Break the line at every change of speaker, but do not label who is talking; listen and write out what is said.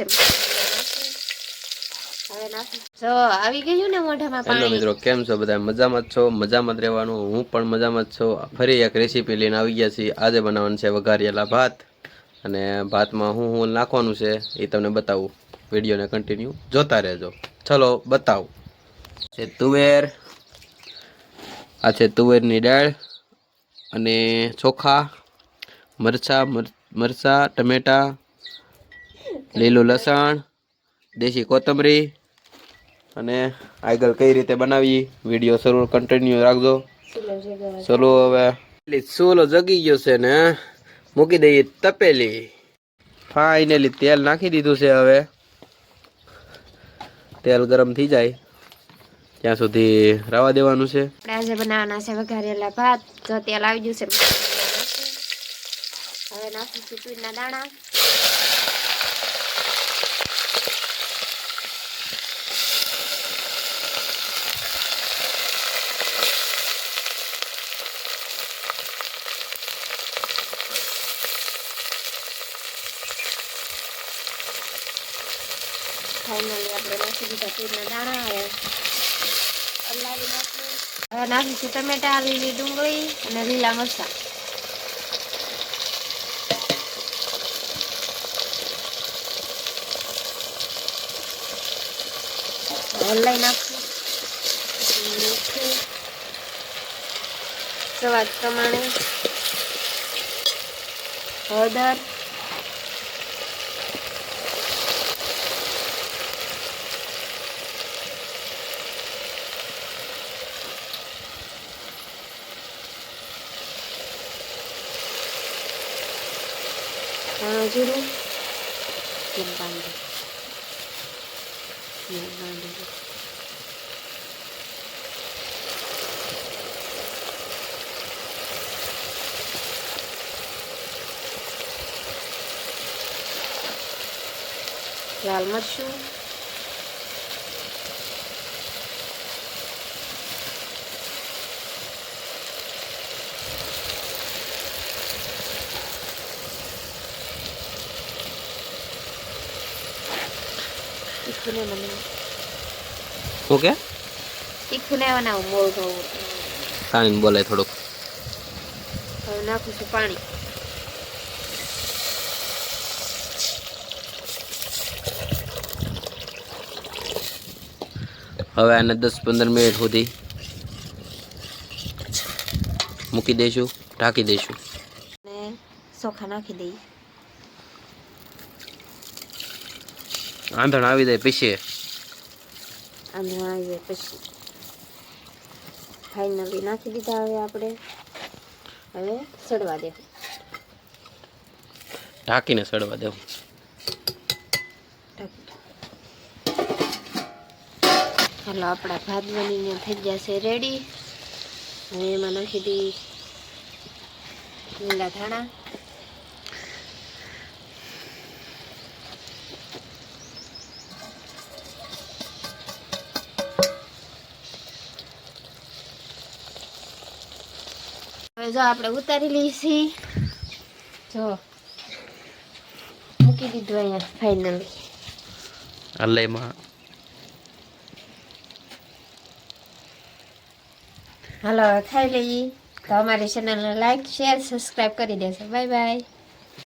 હવે નાખી જો આવી ગયું ને મોઢામાં
હેલો મિત્રો કેમ છો? બધા મજામાં છો? મજામાં જ રહેવાનું? હું પણ મજામાં જ છું. ફરી એક રેસીપી લઈને આવી ગયા છીએ. આજે બનાવવાનું છે વઘારિયેલા ભાત. અને ભાતમાં હું હું નાખવાનું છે એ તમને બતાવું. વિડીયોને કન્ટિન્યુ જોતા રહેજો. ચલો બતાવું. છે તુવેર. આ છે તુવેરની દાળ. અને ચોખા મરચાં મર- મરચાં ટમેટાં લીલું લસણ, દેશી કોથમરી અને આગળ કઈ રીતે બનાવી વીડિયો શરૂ કન્ટિન્યુ રાખજો.
સુલો
ચલો હવે ચૂલો જગી ગયો છે ને, મૂકી દઈએ તપેલી. ફાઇનલી તેલ નાખી દીધું છે હવે. તેલ ગરમ થઈ જાય. ત્યાં સુધી રવા દેવાનું છે.
આજે બનાવવાના છે વઘારેલા ભાત. તો તેલ આવી ગયું છે હવે નાખીશું તુરના દાણા. ફાઇનલી આપણે નાખી દીધા તુરના દાણા હવે હલાવી નાખીએ હવે નાખીશું ટમેટા લીલી ડુંગળી અને લીલા મરચાં હલાઈ નાખશું મીઠું સ્વાદ પ્રમાણે હળદર ધાણા જીરું તેલ બાંધી લાલ મરચું. તીખું ને બનાવું.
ઓકે
તીખું ને બનાવું મોળું
બોલાય થોડુંક.
હવે નાખું છું પાણી.
હવે આને દસ પંદર મિનિટ સુધી મૂકી દઈશું ઢાંકી દઈશું.
અને ચોખા નાખી દઈ
આંધણ આવી જાય પીસીએ
આંધણ આવી જાય પછી. ફાઇનલી નાખી દીધા હવે આપણે. હવે સડવા દે
ઢાંકીને સડવા દેવું.
હાલો આપણા ભાત બનીને થઈ ગયા રેડી હવે એમાં નાખી દઈ લીલા ધાણા. જો આપણે ઉતારી લઈશી. જો. મૂકી દીધું અહીંયા ફાઇનલી
હલાઈમાં
હાલો ખાઈ લઈએ તો અમારી ચેનલને લાઈક શેર સબસ્ક્રાઈબ કરી દેજો બાય બાય